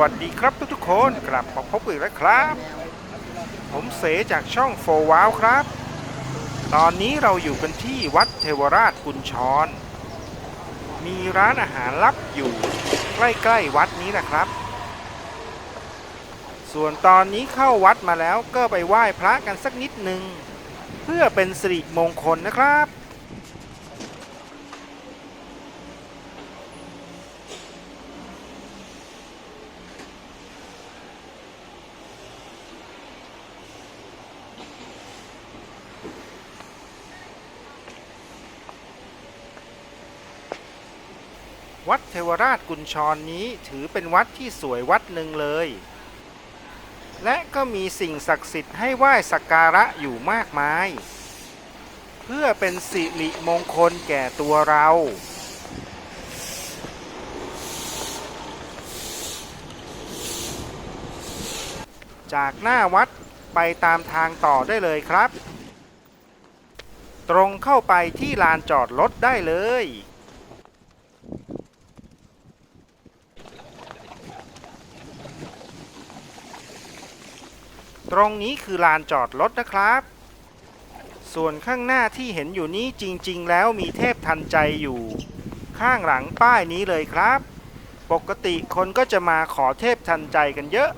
วัสดีครับทุกๆคนกลับมาพบกันอีกแล้วครับ ผมเสจากช่องโฟว้าวครับ ตอนนี้เราอยู่กันที่วัดเทวราชกุญชร มีร้านอาหารลับอยู่ ใกล้ๆวัดนี้แหละครับ ส่วนตอนนี้เข้าวัดมาแล้วก็ไปไหว้พระกันสักนิดหนึ่งเพื่อเป็นสิริมงคลนะครับ วัดเทวราชกุญชรนี้ถือเป็นวัดที่สวยวัดหนึ่งเลย และก็มีสิ่งศักดิ์สิทธิ์ให้ไหว้สักการะอยู่มากมาย เพื่อเป็นสิริมงคลแก่ตัวเรา จากหน้าวัดไปตามทางต่อได้เลยครับ ตรงเข้าไปที่ลานจอดรถได้เลย ตรงนี้คือลานจอดรถนะครับ ส่วนข้างหน้าที่เห็นอยู่นี้จริงๆ แล้วมีเทพทันใจอยู่ ข้างหลังป้ายนี้เลยครับ ปกติคนก็จะมาขอเทพทันใจกันเยอะ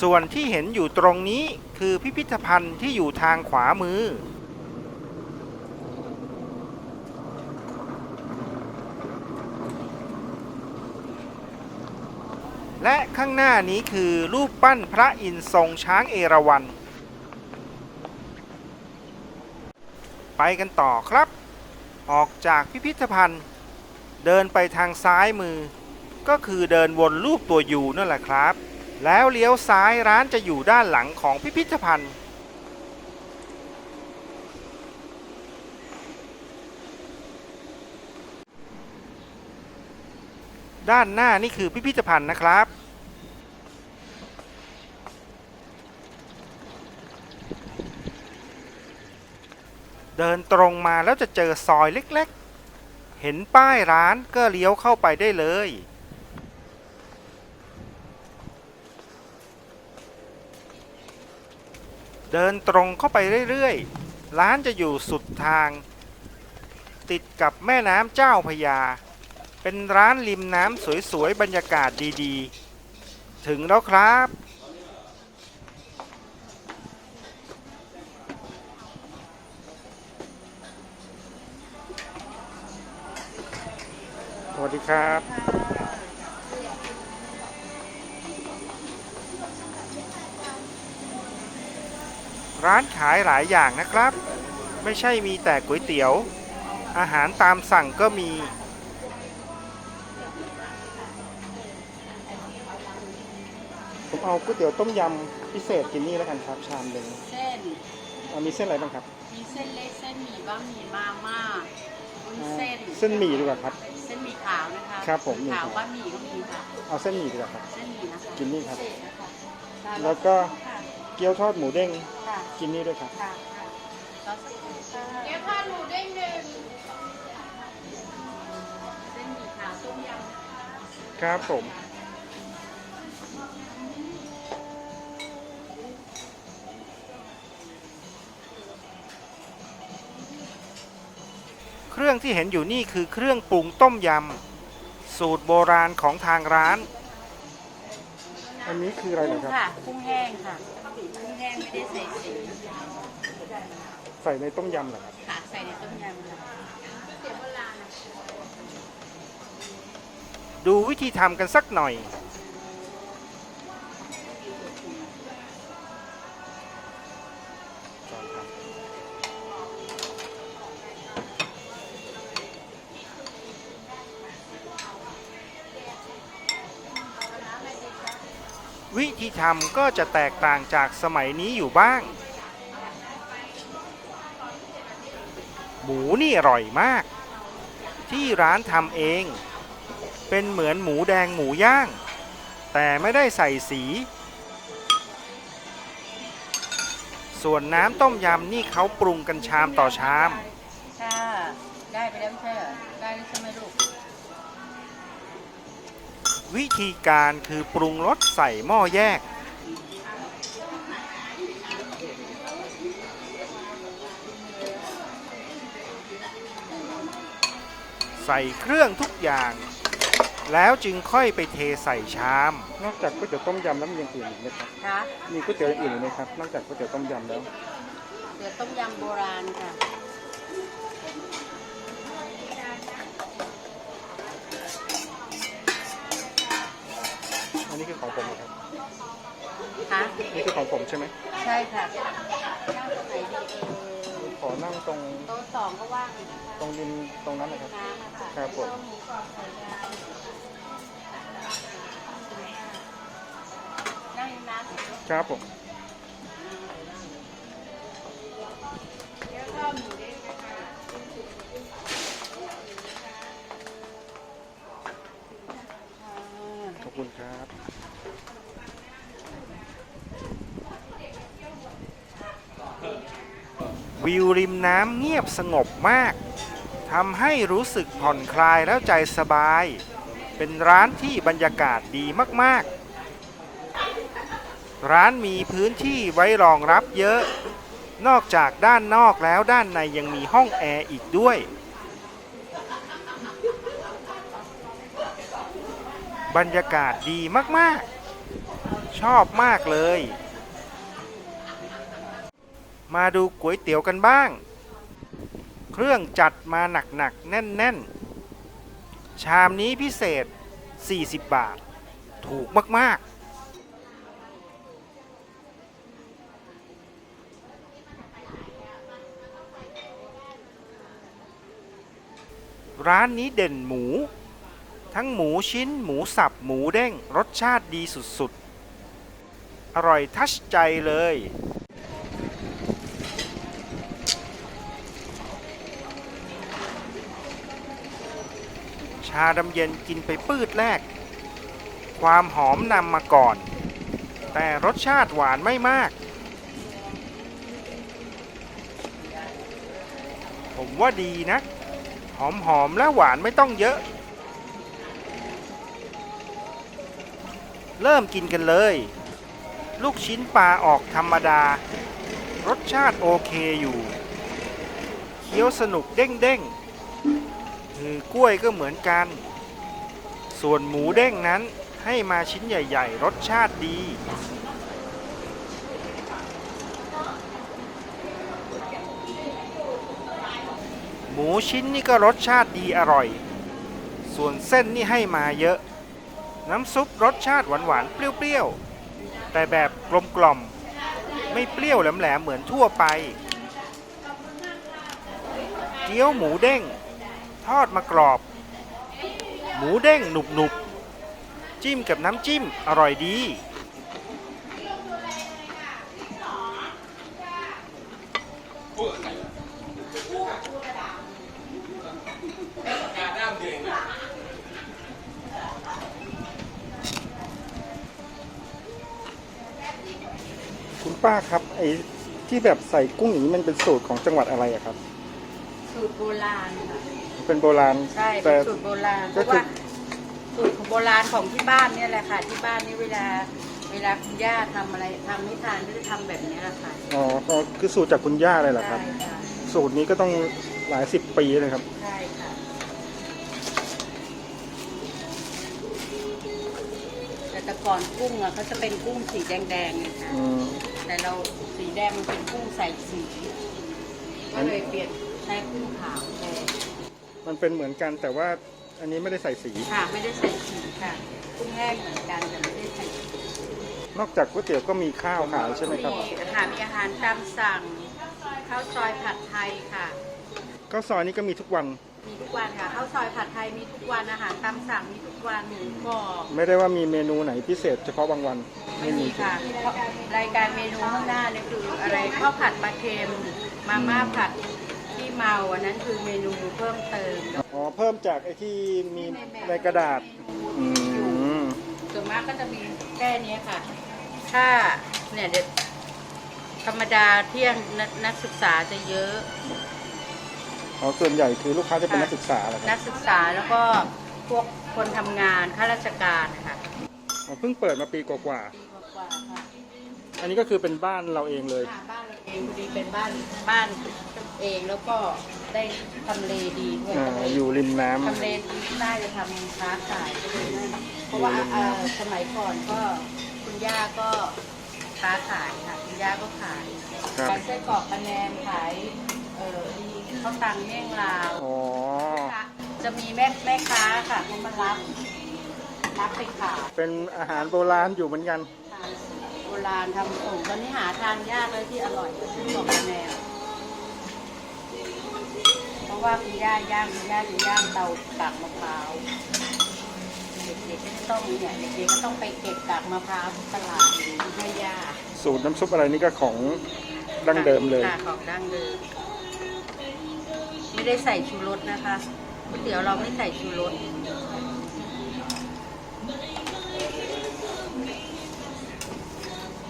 ส่วนที่เห็นอยู่ตรงนี้คือพิพิธภัณฑ์ที่อยู่ทางขวามือ และข้างหน้านี้คือรูปปั้นพระอินทร์ทรงช้างเอราวัณไปกันต่อครับ ออกจากพิพิธภัณฑ์ เดินไปทางซ้ายมือ ก็คือเดินวนรูปตัวยูนั่นแหละครับ แล้วเลี้ยวซ้ายร้านจะอยู่ด้านหลังของพิพิธภัณฑ์ ด้านหน้านี่คือพิพิธภัณฑ์นะครับ เดินตรงมาแล้วจะเจอซอยเล็กๆ เห็นป้ายร้านก็เลี้ยวเข้าไปได้เลย เดินตรงเข้าไปเรื่อยๆ ร้านจะอยู่สุดทาง ติดกับแม่น้ำเจ้าพยา เป็นร้านริมน้ำสวยๆ บรรยากาศดีๆ ถึงแล้วครับ สวัสดีครับ ร้านขายหลายอย่างนะครับ ไม่ใช่มีแต่ก๋วยเตี๋ยว อาหารตามสั่งก็มี เอาก๋วยเตี๋ยวต้มยำพิเศษกินนี่แล้วกันครับชามหนึ่งเส้น เอามีเส้นอะไรบ้างครับมีเส้นเล็กเส้นหมี่บะหมี่มาม่าวุ้นอ่าเส้นเส้นหมี่ดีกว่าครับ เส้นหมี่ขาวนะคะครับผมหมี่ขาวหมี่ขาวบะหมี่ก็มีค่ะ เอาเส้นหมี่ดีกว่าครับ เส้นหมี่นะคะกินนี่ครับ พิเศษนะคะค่ะแล้วก็ค่ะเกี๊ยวทอดหมูเด้งค่ะกินนี่ด้วยครับ ค่ะค่ะรอสักครู่ค่ะเดี๋ยวทอดหมูเด้งหนึ่งเส้นหมี่ขาวต้มยำนะคะครับผม เครื่องที่เห็นอยู่นี่คือเครื่องปรุงต้มยำ สูตรโบราณของทางร้าน อันนี้คืออะไรเหรอครับ ค่ะกุ้งแห้งค่ะกุ้งแห้งไม่ได้ใส่สีใส่ในต้มยำเหรอครับ ค่ะใส่ในต้มยำค่ะดูวิธีทำกันสักหน่อย ทำก็จะแตกต่างจากสมัยนี้อยู่บ้าง หมูนี่อร่อยมาก ที่ร้านทำเอง เป็นเหมือนหมูแดงหมูย่าง แต่ไม่ได้ใส่สี ส่วนน้ำต้มยำนี่เขาปรุงกันชามต่อชาม ค่ะ ได้ไปแล้วไม่ใช่เหรอ ได้แล้วใช่ไหมลูก วิธีการคือปรุงรสใส่หม้อแยก ใส่เครื่องทุกอย่าง แล้วจึงค่อยไปเทใส่ชาม นอกจากก๋วยเตี๋ยวต้มยำแล้วมีอย่างอื่นอีกไหมครับ คะมีก๋วยเตี๋ยวอย่างอื่นอีกไหมครับ นอกจากก๋วยเตี๋ยวต้มยำแล้วเดี๋ยวต้มยำโบราณค่ะ นี่คือของผมใช่ไหม ใช่ค่ะนั่งตรงไหนดีเออขอนั่งตรงโต๊ะสองก็ว่างอยู่นะคะตรงริมตรงนั้นนะครับ น้ำอะค่ะครับผมต้หมูกรอบไข่ดาวนั่งน้ำเสร็จแล้วครับผม เดี๋ยวก็หมูเด้งนะคะอ่าขอบคุณครับ วิวริมน้ำเงียบสงบมากทำให้รู้สึกผ่อนคลายแล้วใจสบาย เป็นร้านที่บรรยากาศดีมากๆ ร้านมีพื้นที่ไว้รองรับเยอะ นอกจากด้านนอกแล้วด้านในยังมีห้องแอร์อีกด้วย บรรยากาศดีมากๆ ชอบมากเลย มาดูก๋วยเตี๋ยวกันบ้าง เครื่องจัดมาหนักๆ แน่นๆ ชามนี้พิเศษ 40 บาท ถูกมากๆร้านนี้เด่นหมู ทั้งหมูชิ้นหมูสับหมูเด้ง รสชาติดีสุดๆ อร่อยทัชใจเลย ดำเย็นกินไปปืดแรก ความหอมนำมาก่อน แต่รสชาติหวานไม่มาก ผมว่าดีนะ หอมหอมๆและหวานไม่ต้องเยอะ เริ่มกินกันเลย ลูกชิ้นปลาออกธรรมดา รสชาติโอเคอยู่ เคี้ยวสนุกเด้งๆ คือกล้วยก็เหมือนกัน ส่วนหมูเด้งนั้นให้มาชิ้นใหญ่ๆ รสชาติดี หมูชิ้นนี่ก็รสชาติดีอร่อย ส่วนเส้นนี่ให้มาเยอะ น้ำซุปรสชาติหวานๆ เปรี้ยวๆ แต่แบบกลมๆไม่เปรี้ยวแหลมๆ เหมือนทั่วไป เกี๊ยวหมูเด้ง ทอดมากรอบ หมูเด้งหนุบๆจิ้มกับน้ำจิ้มอร่อยดี คุณป้าครับ ไอ้ที่แบบใส่กุ้งอย่างนี้มันเป็นสูตรของจังหวัดอะไรอะครับ สูตรโบราณค่ะ เป็นโบราณใช่แต่เป็นสูตรโบราณเพก็ราะคือ ว่าสูตรของโบราณของที่บ้านเนี่ยแหละค่ะ ที่บ้านนี่เวลา เวลาคุณย่าทำอะไรทำไม่ทานก็จะทำแบบนี้แหละค่ะอ๋ออ๋อคือสูตรจากคุณย่าเลยเหรอคใช่รับค่ะสูตรนี้ก็ต้องหลายสิบปีเลยครับ ใช่ค่ะแต่แต่ก่อนกุ้งอะเขาจะเป็นกุ้งสีแดงๆไงคะอืม แต่เราสีแดงมันเป็นกุ้งใส่สี ก็เลยเปลี่ยนใช้กุ้งขาวแทน มันเป็นเหมือนกันแต่ว่าอันนี้ไม่ได้ใส่สี ค่ะ ไม่ได้ใส่สีค่ะกุ้งแห้งเหมือนกันแต่ไม่ได้ใส่สีนอกจากก๋วยเตี๋ยวก็มีข้าวขายใช่ไหมครับ มีอาหารมีอาหารตามสั่งข้าวซอยผัดไทยค่ะ ข้าวซอยนี่ก็มีทุกวัน มีทุกวันค่ะข้าวซอยผัดไทยมีทุกวันอาหารตามสั่งมีทุกวันหมูกรอบไม่ได้ว่ามีเมนูไหนพิเศษเฉพาะบางวัน ไม่มีค่ะเพราะรายการเมนูข้างหน้าเนี่ยคืออะไรข้าวผัดปลาเค็มมาม่าผัดที่ เมาอันนั้นคือเมนูเพิ่มเติมอ๋อเพิ่มจากไอ้ที่มีในกระดาษอืมส่วนมากก็จะมีแค่เนี้ยค่ะ ถ้าเนี่ยเด็ดธรรมดาเที่ยงนนักศึกษาจะเยอะอ๋อส่วนใหญ่คือลูกค้าจะเป็นนักศึกษาเหรอคนัรับกศึกษาแล้วก็พวกคนทำงานข้าราชการค่ะอ๋อเพิ่งเปิดมาปีกว่าปีกว่าๆค่ะ ๆอันนี้ก็คือเป็นบ้านเราเองเลย ค่ะบ้านเราเองพอดีเป็นบ้านบ้าน เองแล้วก็ได้ทำเลดีด้วยอ่าทำเลอยู่ริมน้ำ ทำเลดีได้จะทำค้าขายก็เลยนั่นเพราะว่าเอ่อสมัยก่อนก็คุณย่าก็ค้าขายค่ะคุณย่าก็ขายครับขายไส้กรอกกระแนมขายเอ่อข้าวตังเมี่ยงลาว อ๋อค่ะจะมีแม่แม่ค้าค่ะเขามารับรับไปขายเป็นอาหารโบราณอยู่เหมือนกัน ทานโบราณทำส่งตอนนี้หาทานยากเลยที่อร่อยก็คือของแนวเพราะ ว่าคุณย่าย่างคุณย่าจะย่างเตากากมะพร้าวเด็กๆก็จะต้องเนี่ยเด็กๆก็ต้องไปเก็บกากมะพร้าวที่ตลาดให้ย่าสูตรน้ำซุปอะไรนี่ก็ของดั้งเดิมเลย ค่ะของดั้งเดิมไม่ได้ใส่ชูรสนะคะก๋วยเตี๋ยวเราไม่ใส่ชูรส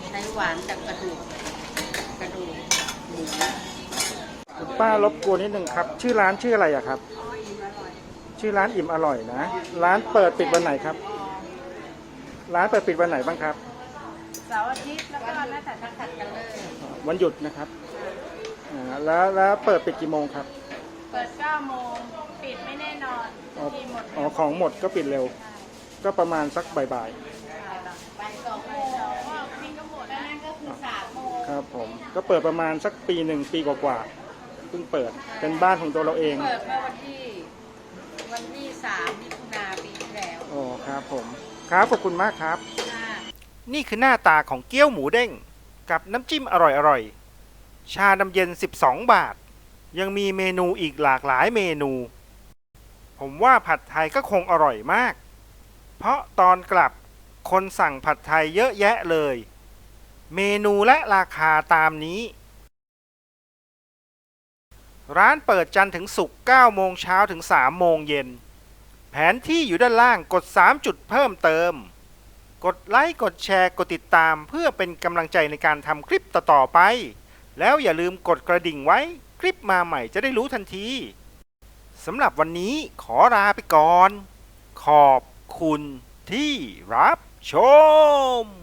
ใช้หวานจากกระดูกกระดูกหมู คุณป้ารบกวนนิดนึงครับ ชื่อร้านชื่ออะไรอะครับ ชื่อร้านอิ่มอร่อยนะร้านเปิดปิดวันไหนครับ ร้านเปิดปิดวันไหนบ้างครับ เสาร์อาทิตย์แล้วก็นัดแต่ทักขัดกันเลย วันหยุดนะครับอ่าแล้วแล้วเปิดปิดกี่โมงครับเปิด9โมงปิดไม่แน่นอนอ๋อทีหมดอ๋อของหมดก็ปิดเร็ว ก็ประมาณสักบ่ายไปสองโมงว่าพี่ก็หมดแล้วนั่นก็คือสามโมง ๆครับผมก็เปิดประมาณสักปีหนึ่งปีกว่าๆ เพิ่งเปิดเป็นบ้านของตัวเราเองเปิดเมื่อวันที่ วันที่สามมิถุนาปีที่แล้วอ๋อครับผมครับขอบคุณมากครับ ค่ะนี่คือหน้าตาของเกี๊ยวหมูเด้ง กับน้ำจิ้มอร่อยๆ ชาดำเย็น 12 บาท ยังมีเมนูอีกหลากหลายเมนู ผมว่าผัดไทยก็คงอร่อยมาก เพราะตอนกลับคนสั่งผัดไทยเยอะแยะเลย เมนูและราคาตามนี้ ร้านเปิดจันทร์ถึงศุกร์9โมงเช้าถึง3โมงเย็น แผนที่อยู่ด้านล่างกด 3 จุดเพิ่มเติม กดไลค์ กดแชร์ กดติดตามเพื่อเป็นกำลังใจในการทำคลิปต่อๆไป แล้วอย่าลืมกดกระดิ่งไว้ คลิปมาใหม่จะได้รู้ทันทีสำหรับวันนี้ขอลาไปก่อน ขอบคุณที่รับชม